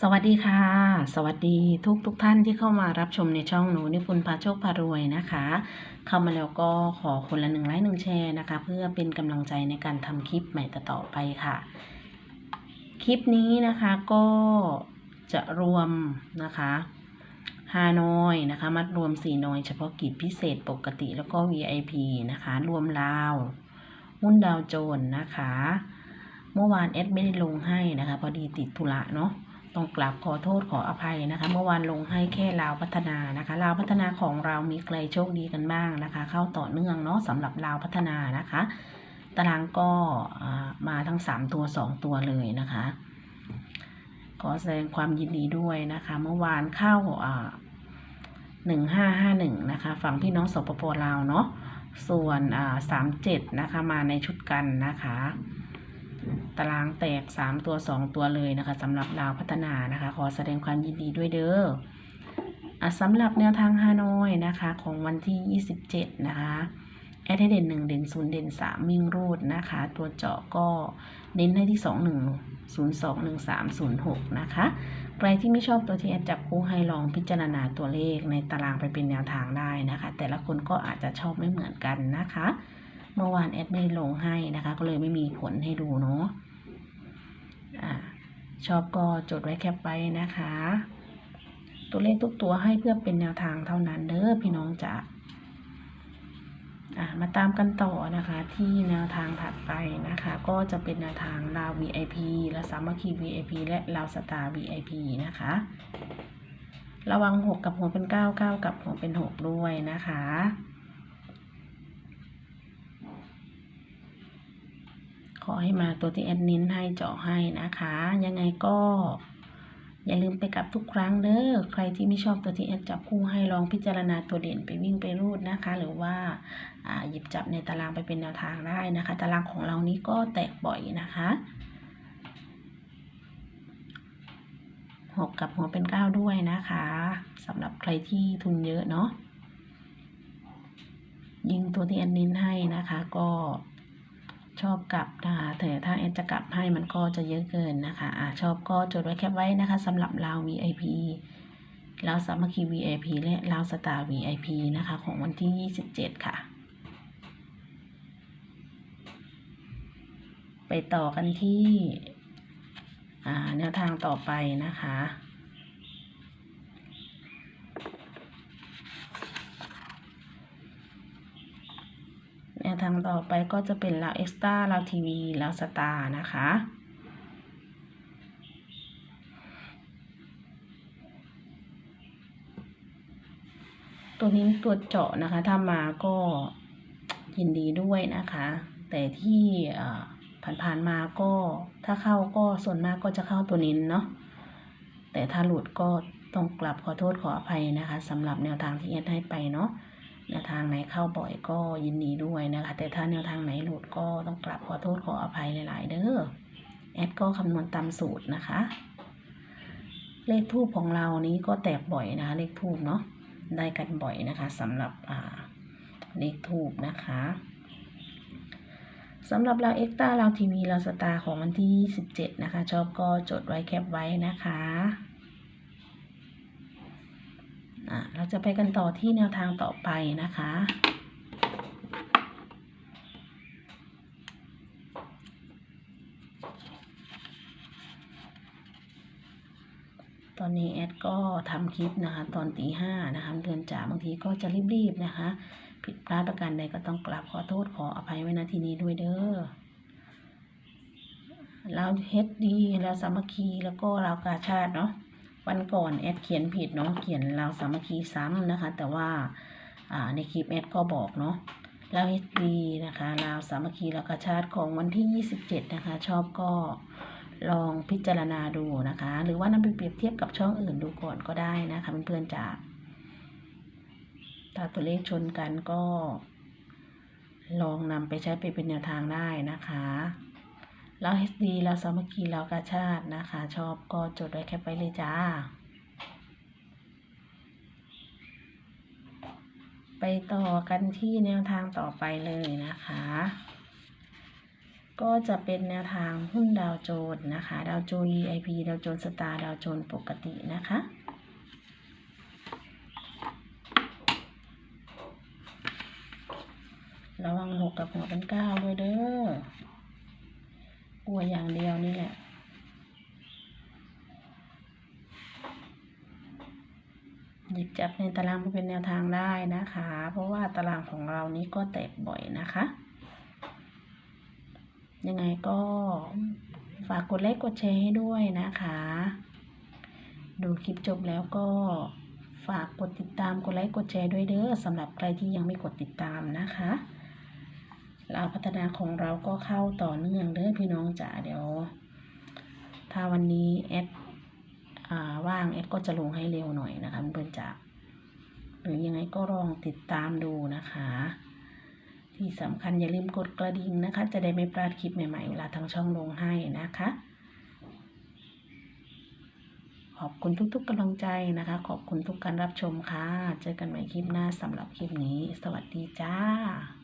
สวัสดีค่ะ สวัสดีทุกทุกท่านที่เข้ามารับชมในช่องหนูนิพุนพาโชคพารวยนะคะ เข้ามาแล้วก็ขอคนละหนึ่งไลค์หนึ่งแชร์นะคะ เพื่อเป็นกำลังใจในการทำคลิปใหม่ต่อไปค่ะ คลิปนี้นะคะก็จะรวมนะคะฮานอยนะคะ มัดรวม4นอย เฉพาะกิจพิเศษปกติแล้วก็ VIP นะคะ รวมลาวหุ้นดาวโจนนะคะ เมื่อวานแอดไม่ได้ลงให้นะคะ พอดีติดธุระเนาะ ต้องกราบขอโทษขออภัยนะคะ เมื่อวานลงให้แค่ลาวพัฒนานะคะลาวพัฒนาของเรามีใครโชคดีกันบ้างนะคะ เข้าต่อเนื่องเนาะสำหรับลาวพัฒนานะคะ ตารางก็มาทั้ง 3 ตัว 2 ตัวเลยนะคะ ขอแสดงความยินดีด้วยนะคะ เมื่อวานเข้าหนึ่งห้าห้าหนึ่งนะคะ ฝั่งพี่น้องสปปลาวเนาะส่วนสามเจ็ดนะคะมาในชุดกันนะคะ ตารางแตก 3 ตัว 2 ตัวเลยนะคะสำหรับดาวพัฒนานะคะ ขอแสดงความยินดีด้วยเด้ออสำหรับแนวทางฮานอยนะคะ ของวันที่ 27 นะคะแอดให้เด่น1เด่น0เด่น3วิ่งรูดนะคะ ตัวเจาะก็เน้นให้ที่2 1 0 2 1 3 0 6นะคะ ใครที่ไม่ชอบตัวที่แอดจับคู่ให้ลองพิจารณาตัวเลขในตารางไปเป็นแนวทางได้นะคะ แต่ละคนก็อาจจะชอบไม่เหมือนกันนะคะ เมื่อวานแอดไม่ได้ลงให้นะคะ ก็เลยไม่มีผลให้ดูเนาะอ่าชอบก็จดไว้แคปไว้นะคะ ตัวเลขทุกตัวให้เพื่อเป็นแนวทางเท่านั้นเด้อพี่น้องจ๋าอะมาตามกันต่อนะคะที่แนวทางถัดไปนะคะ ก็จะเป็นแนวทางลาว VIP และสามัคคี VIP และลาวสตาร์ VIP นะคะ ระวัง 6 กับหัวเป็น 9 9 กับหัวเป็น 6 ด้วยนะคะ ขอให้มาตัวที่แอดนินให้เจาะให้นะคะ ยังไงก็ อย่าลืมไปกลับทุกครั้งเด้อใครที่ไม่ชอบตัวที่แอดจับคู่ให้ลองพิจารณาตัวเด่นไปวิ่งไปรูดนะคะ หรือว่าหยิบจับในตารางไปเป็นแนวทางได้นะคะ ตารางของเรานี้ก็แตกบ่อยนะคะหกกับหัวเป็นเก้าด้วยนะคะสำหรับใครที่ทุนเยอะเนาะยิงตัวที่แอดนินให้นะคะก็ ชอบกลับนะคะแต่ถ้าแอดจะกลับให้มันก็จะเยอะเกินนะคะอ่าชอบก็จดไว้แคปไว้นะคะสำหรับลา VIP ลาสามัคคี VIP และลาสตาร์ VIP นะคะของวันที่ 27 ค่ะ ไปต่อกันที่แนวทางต่อไปนะคะ แน วทางต่อไปก็จะเป็นลาวเอ็กซ์ต้าลาวทีวีลาวสตาร์นะคะ ตัวนี้ตัวเจาะนะคะ ถ้ามาก็ยินดีด้วยนะคะ แต่ที่ผ่านๆมาก็ถ้าเข้าก็ส่วนมากก็จะเข้าตัวนี้เนาะแต่ถ้าหลุดก็ต้องกลับขอโทษขออภัยนะคะสำหรับแนวทางที่เอ็ดให้ไปเนาะ แนวทางไหนเข้าบ่อยก็ยินดีด้วยนะคะ แต่ถ้าแนวทางไหนหลุดก็ต้องกลับขอโทษขออภัยหลายๆ เด้อแอดก็คำนวณตามสูตรนะคะ เลขทูปของเรานี้ก็แตกบ่อยนะคะ เลขทูปเนาะได้กันบ่อยนะคะสำหรับอ่าเลขทูปนะคะสำหรับเราเอ็กต้าเราทีวีเราสตาร์ของวันที่ 27 นะคะ ชอบก็จดไว้แคปไว้นะคะ อะเราจะไปกันต่อที่แนวทางต่อไปนะคะ ตอนนี้แอดก็ทำคลิปนะคะ ตอนตีห้านะคะเดือนจ่าบางทีก็จะรีบๆนะคะ ผิดพลาดประการใดก็ต้องกราบขอโทษขออภัยไว้ณที่นี้ด้วยเด้อเราเฮ็ดดีเราสามัคคีแล้วก็เรากาชาติเนาะ วันก่อนแอดเขียนผิดเนาะเขียนลาสามัคคีซ้ำนะคะ แต่ว่าในคลิปแอดก็บอกเนาะลาวเฮดดีนะคะลาวสามัคคีแล้วก็ชาติของวันที่ 27 นะคะ ชอบก็ลองพิจารณาดูนะคะ หรือว่านำไปเปรียบเทียบกับช่องอื่นดูก่อนก็ได้นะคะเพื่อนๆจากถ้าตัวเลขชนกันก็ ลองนำไปใช้ไปเป็นแนวทางได้นะคะ เราเฮดดีเราสามัคคีเรากาชาตินะคะ ชอบก็จดไว้แคปไว้เลยจ้า ไปต่อกันที่แนวทางต่อไปเลยนะคะ ก็จะเป็นแนวทางหุ้นดาวโจน์นะคะ ดาวโจนส์ VIP ดาวโจนส์สตาร์ดาวโจน์ปกตินะคะระวังหกกับหัวเป็นเก้าด้วยเด้อ อย่างเดียวนี่แหละหยิบจับในตารางเพื่อเป็นแนวทางได้นะคะ เพราะว่าตารางของเรานี้ก็แตกบ่อยนะคะ ยังไงก็ฝากกดไลค์กดแชร์ให้ด้วยนะคะ ดูคลิปจบแล้วก็ฝากกดติดตามกดไลค์กดแชร์ด้วยเด้อสำหรับใครที่ยังไม่กดติดตามนะคะ เราวพัฒนาของเราก็เข้าต่อเนื่องเด้อพี่น้องจ๋าเดี๋ยว ถ้าวันนี้แอดว่างแอดก็จะลงให้เร็วหน่อยนะคะเพื่อนจ๋าหรือยังไงก็ลองติดตามดูนะคะ ที่สำคัญอย่าลืมกดกระดิ่งนะคะ จะได้ไม่พลาดคลิปใหม่ๆเวลาทางช่องลงให้นะคะ ขอบคุณทุกๆกำลังใจนะคะ ขอบคุณทุกการรับชมค่ะ เจอกันใหม่คลิปหน้าสำหรับคลิปนี้ สวัสดีจ้า